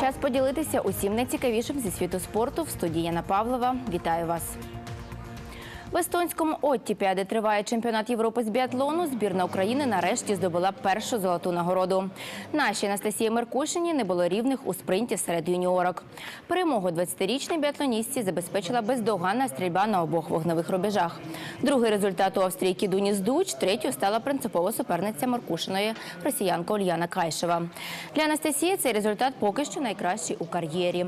Час поділитися усім найцікавішим зі світу спорту в студії Яна Павлова. Вітаю вас. В естонському Оттіпі, де триває чемпіонат Європи з біатлону, збірна України нарешті здобула першу золоту нагороду. Нашій Анастасії Меркушині не було рівних у спринті серед юніорок. Перемогу 20-річній біатлоністці забезпечила бездоганна стрільба на обох вогневих рубежах. Другий результат у австрійки Дуні Здуч, третю стала принципова суперниця Меркушиної росіянка Ульяна Кайшева. Для Анастасії цей результат поки що найкращий у кар'єрі.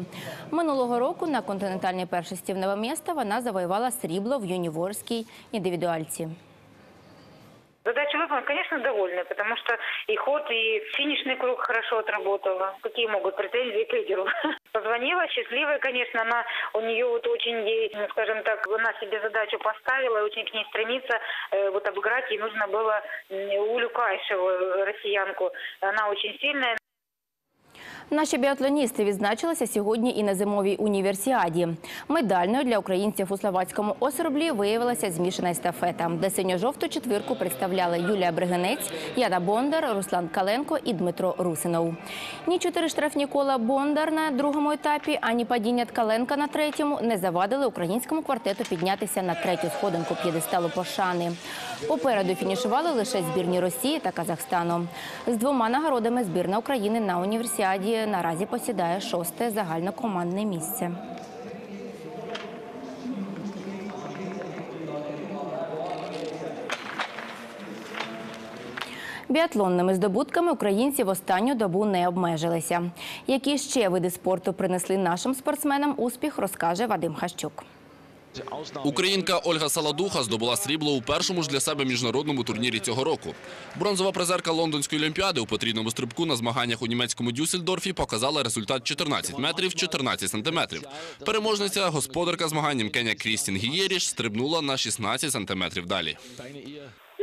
Минулого року на континентальній першості в Новомєста вона завоювала срібло в юніорській індивідуальці. Задача выполнена, конечно, довольны, потому что и ход, и финишный круг хорошо отработала. Какие могут претензии к лидеру? Позвонила, счастливая, конечно, она, у нее вот очень, ей, ну, скажем так, она себе задачу поставила, и очень к ней стремится, э, вот обыграть ей нужно было м, Улю Кайшеву, э, россиянку. Она очень сильная, Наші біатлоністи відзначилися сьогодні і на зимовій універсіаді. Медальною для українців у словацькому осорблі виявилася змішана естафета, де синьо-жовту четвірку представляли Юлія Бригинець, Яна Бондар, Руслан Каленко і Дмитро Русинов. Ні чотири штрафні кола Бондар на другому етапі, ані падіння Ткаленка на третьому не завадили українському квартету піднятися на третю сходинку п'єдесталу пошани. Попереду фінішували лише збірні Росії та Казахстану. З двома нагородами збірна України на універсіаді наразі посідає шосте загальнокомандне місце. Біатлонними здобутками українці в останню добу не обмежилися. Які ще види спорту принесли нашим спортсменам успіх, розкаже Вадим Хащук. Українка Ольга Саладуха здобула срібло у першому ж для себе міжнародному турнірі цього року. Бронзова призерка Лондонської олімпіади у потрійному стрибку на змаганнях у німецькому Дюссельдорфі показала результат 14 метрів 14 сантиметрів. Переможниця, господарка змаганням Кеня Крістін Гієріш стрибнула на 16 сантиметрів далі.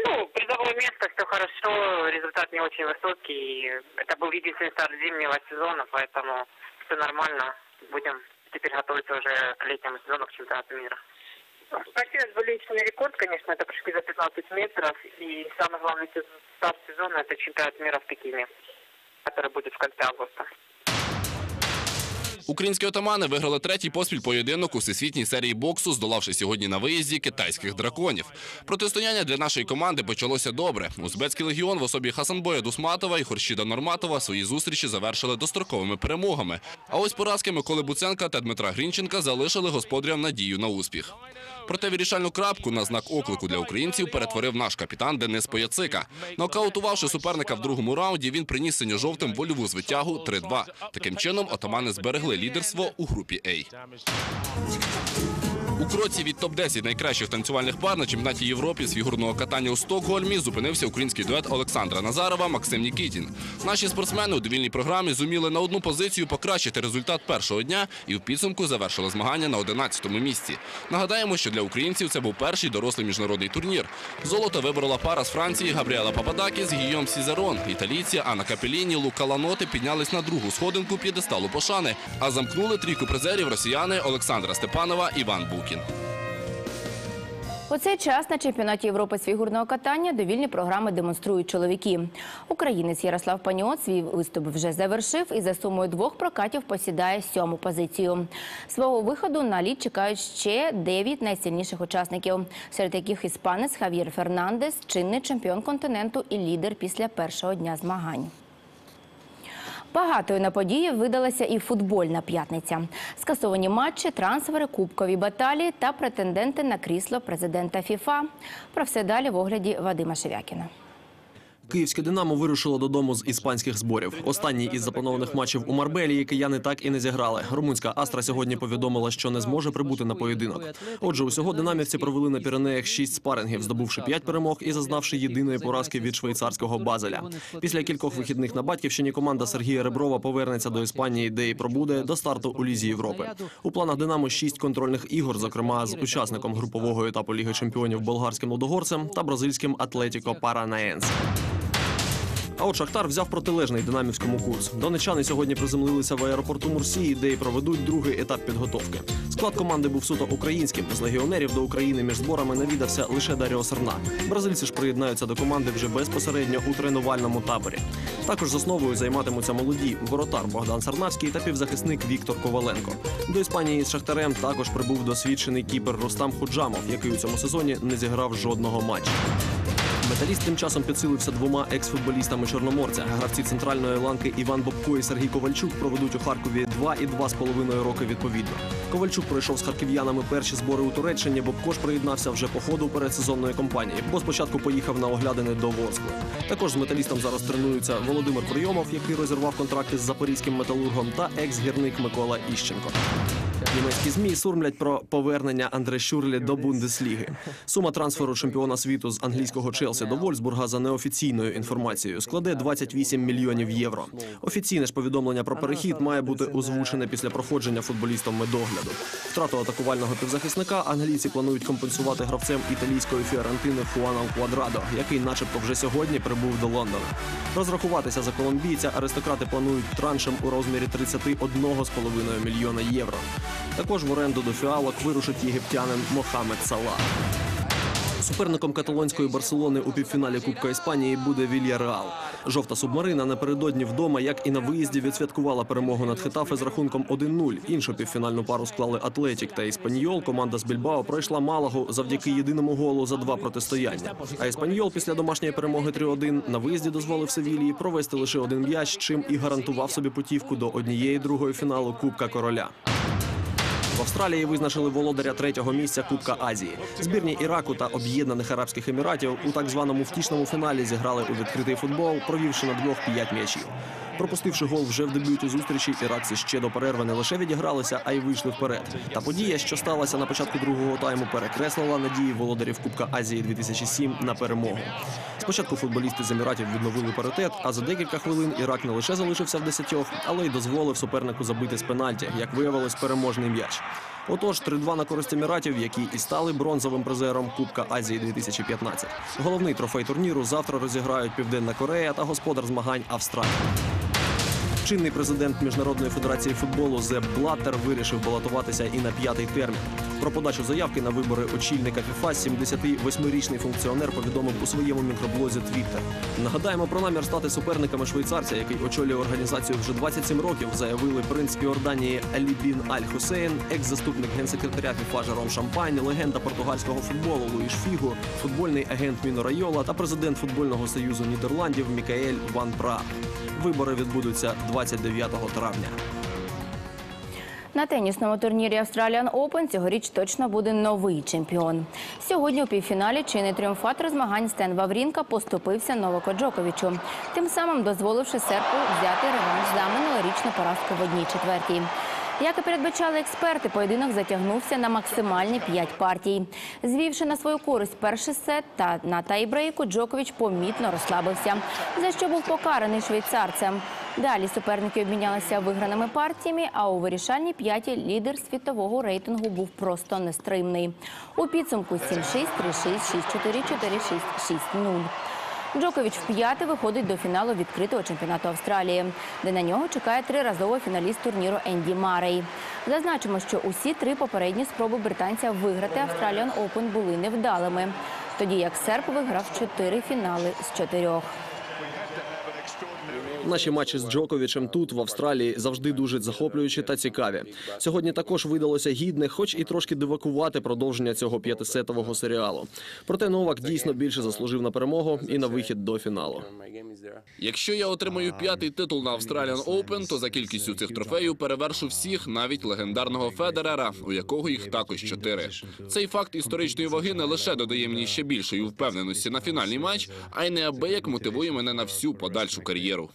Ну, призовое место, все хорошо, результат не очень высокий. Это был единственный старт зимнего сезона, поэтому все нормально. Будем теперь готовиться уже к летнему сезону, к чемпионату мира. Хотелось бы личный рекорд, конечно, это прыжки за 15 метров. И самый главный старт сезона – это чемпионат мира в Пекине, который будет в конце августа. Українські отамани виграли третій поспіль поєдинок у всесвітній серії боксу, здолавши сьогодні на виїзді китайських драконів. Протистояння для нашої команди почалося добре. Узбецький легіон в особі Хасанбоя Дусматова і Хорщіда Норматова свої зустрічі завершили достроковими перемогами. А ось поразки Миколи Буценка та Дмитра Грінченка залишили господарям надію на успіх. Проте вирішальну крапку на знак оклику для українців перетворив наш капітан Денис Пояцика. Нокаутувавши суперника в другому раунді, він приніс синьо-жовтим вольову звитягу 3-2. Таким чином, отамани зберегли лідерство у групі А. У кроці від топ-10 найкращих танцювальних пар на чемпіонаті Європи з фігурного катання у Стокгольмі зупинився український дует Олександра Назарова Максим Нікітін. Наші спортсмени у довільній програмі зуміли на одну позицію покращити результат першого дня і в підсумку завершили змагання на 11-му місці. Нагадаємо, що для українців це був перший дорослий міжнародний турнір. Золото виборола пара з Франції Габріела Пападакіс, Гійом Сізерон. Італійці Анна Капеліні, Лука Ланоти піднялись на другу сходинку п'єдесталу пошани, а замкнули трійку призерів росіяни Олександра Степанова Іван Букін. У цей час на чемпіонаті Європи з фігурного катання довільні програми демонструють чоловіки. Українець Ярослав Паніот свій виступ вже завершив і за сумою двох прокатів посідає сьому позицію. Свого виходу на лід чекають ще дев'ять найсильніших учасників, серед яких іспанець Хав'єр Фернандес, чинний чемпіон континенту і лідер після першого дня змагань. Багатою на події видалася і футбольна п'ятниця. Скасовані матчі, трансфери, кубкові баталії та претенденти на крісло президента ФІФА. Про все далі в огляді Вадима Шевякіна. Київське Динамо вирушило додому з іспанських зборів. Останній із запланованих матчів у Марбелії кияни так і не зіграли. Румунська Астра сьогодні повідомила, що не зможе прибути на поєдинок. Отже, усього динамівці провели на Піренеях шість спарингів, здобувши п'ять перемог і зазнавши єдиної поразки від швейцарського Базеля. Після кількох вихідних на батьківщині команда Сергія Реброва повернеться до Іспанії, де і пробуде до старту у лізі Європи. У планах Динамо шість контрольних ігор, зокрема з учасником групового етапу Ліги Чемпіонів болгарським лудогорцем та бразильським Атлетіко Паранаєнс. А от Шахтар взяв протилежний динамівському курс. Донечани сьогодні приземлилися в аеропорту Мурсії, де й проведуть другий етап підготовки. Склад команди був суто українським. З легіонерів до України між зборами навідався лише Даріо Серна. Бразильці ж приєднаються до команди вже безпосередньо у тренувальному таборі. Також з основою займатимуться молоді воротар Богдан Сарнавський та півзахисник Віктор Коваленко. До Іспанії з Шахтарем також прибув досвідчений кіпер Рустам Худжамов, який у цьому сезоні не зіграв жодного матчу. Металіст тим часом підсилився двома екс-футболістами Чорноморця. Гравці центральної ланки Іван Бобко і Сергій Ковальчук проведуть у Харкові два і два з половиною роки відповідно. Ковальчук пройшов з харків'янами перші збори у Туреччині. Бобко ж приєднався вже по ходу передсезонної кампанії, бо спочатку поїхав на оглядини до Ворскли. Також з металістом зараз тренуються Володимир Прийомов, який розірвав контракти з запорізьким металургом, та екс-гірник Микола Іщенко. Німецькі змі сурмлять про повернення Андре Щурлі до Бундесліги. Сума трансферу чемпіона світу з англійського Челсі до Вольсбурга за неофіційною інформацією складе 28 мільйонів євро. Офіційне ж повідомлення про перехід має бути озвучене після проходження футболістом медогляду. Втрату атакувального півзахисника англійці планують компенсувати гравцем італійської фіорентини Хуаном Квадрадо, який, начебто, вже сьогодні прибув до Лондона. Розрахуватися за колумбійця аристократи планують траншем у розмірі 31,5 мільйона євро. Також в оренду до фіалок вирушить єгиптянин Мохамед Салах. Суперником каталонської Барселони у півфіналі Кубка Іспанії буде Вільяреал. Жовта субмарина напередодні вдома, як і на виїзді, відсвяткувала перемогу над Хетафе з рахунком 1-0. Іншу півфінальну пару склали Атлетік та Іспаньол. Команда з Більбао пройшла Малагу завдяки єдиному голу за два протистояння. А Іспаньол після домашньої перемоги 3-1 на виїзді дозволив Севілії провести лише один м'яч, чим і гарантував собі путівку до однієї другої фіналу Кубка Короля. В Австралії визначили володаря третього місця Кубка Азії. Збірні Іраку та Об'єднаних Арабських Еміратів у так званому втішному фіналі зіграли у відкритий футбол, провівши на двох п'ять м'ячів. Пропустивши гол вже в дебюті зустрічі, іракці ще до перерви не лише відігралися, а й вийшли вперед. Та подія, що сталася на початку другого тайму, перекреслила надії володарів Кубка Азії 2007 на перемогу. Спочатку футболісти з Еміратів відновили паритет, а за декілька хвилин Ірак не лише залишився в десятьох, але й дозволив супернику забити з пенальті, як виявилось, переможний м'яч. Отож, 3-2 на користь Еміратів, які і стали бронзовим призером Кубка Азії 2015. Головний трофей турніру завтра розіграють Південна Корея та господар змагань Австралія. Чинний президент Міжнародної федерації футболу Зеп Блаттер вирішив балотуватися і на п'ятий термін. Про подачу заявки на вибори очільника ФІФА 78-річний функціонер повідомив у своєму мікроблозі Твіттер. Нагадаємо про намір стати суперниками швейцарця, який очолює організацію вже 27 років. Заявили принц Іорданії Алі Бін Аль Хусейн, екс-заступник генсекретаря ФІФА Жером Шампань, легенда португальського футболу Луїш Фіго, футбольний агент Міно Райола та президент футбольного союзу Нідерландів Мікаель Ван Пра. Вибори відбудуться 29 травня. На тенісному турнірі Australian Open цьогоріч точно буде новий чемпіон. Сьогодні у півфіналі чинний тріумфатор змагань Стен Ваврінка поступився Новако Джоковичу, тим самим дозволивши серпу взяти реванш за минулорічну поразку в одній четвертій. Як і передбачали експерти, поєдинок затягнувся на максимальні п'ять партій. Звівши на свою користь перший сет та на тайбрейку, Джокович помітно розслабився, за що був покараний швейцарцем. Далі суперники обмінялися виграними партіями, а у вирішальній п'ятій лідер світового рейтингу був просто нестримний. У підсумку 7-6, 3-6, 6-4, 4-6, 6-0. Джокович вп'яте виходить до фіналу відкритого чемпіонату Австралії, де на нього чекає триразовий фіналіст турніру Енді Марей. Зазначимо, що усі три попередні спроби британця виграти Австраліан Open були невдалими, тоді як серб виграв чотири фінали з чотирьох. Наші матчі з Джоковичем тут, в Австралії, завжди дуже захоплюючі та цікаві. Сьогодні також видалося гідне, хоч і трошки дивакувати продовження цього п'ятисетового серіалу. Проте Новак дійсно більше заслужив на перемогу і на вихід до фіналу. Якщо я отримаю п'ятий титул на Australian Open, то за кількістю цих трофеїв перевершу всіх, навіть легендарного Федерера, у якого їх також чотири. Цей факт історичної ваги не лише додає мені ще більшої впевненості на фінальний матч, а й неабияк мотивує мене на всю подальшу кар'єру.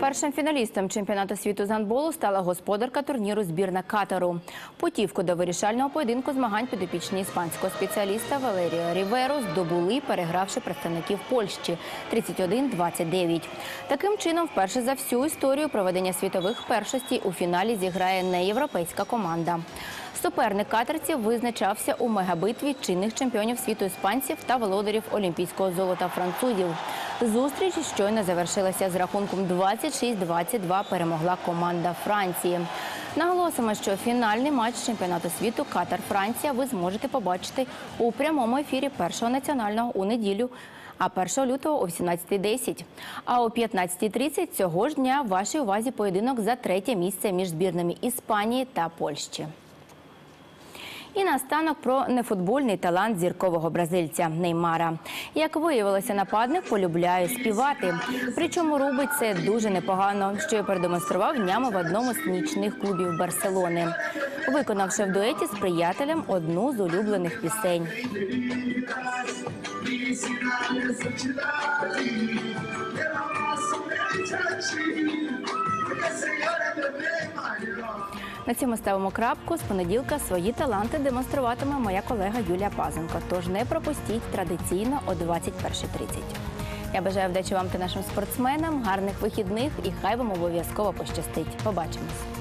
Першим фіналістом чемпіонату світу з гандболу стала господарка турніру збірна Катару. Путівку до вирішального поєдинку змагань підопічні іспанського спеціаліста Валеріо Ріверо здобули, перегравши представників Польщі 31-29. Таким чином, вперше за всю історію проведення світових першостей у фіналі зіграє неєвропейська команда. Суперник катерців визначався у мегабитві чинних чемпіонів світу іспанців та володарів олімпійського золота французів. Зустріч щойно завершилася з рахунком 26-22 перемогла команда Франції. Наголосимо, що фінальний матч чемпіонату світу Катар-Франція ви зможете побачити у прямому ефірі першого національного у неділю. А 1 лютого о 18.10. А о 15.30 цього ж дня вашій увазі поєдинок за третє місце між збірними Іспанії та Польщі. І наостанок про нефутбольний талант зіркового бразильця Неймара. Як виявилося, нападник полюбляє співати. Причому робить це дуже непогано, що й продемонстрував днями в одному з нічних клубів Барселони, виконавши в дуеті з приятелем одну з улюблених пісень. На цьому ставимо крапку. З понеділка свої таланти демонструватиме моя колега Юлія Пазенко. Тож не пропустіть традиційно о 21.30. Я бажаю вдачі вам та нашим спортсменам, гарних вихідних і хай вам обов'язково пощастить. Побачимось.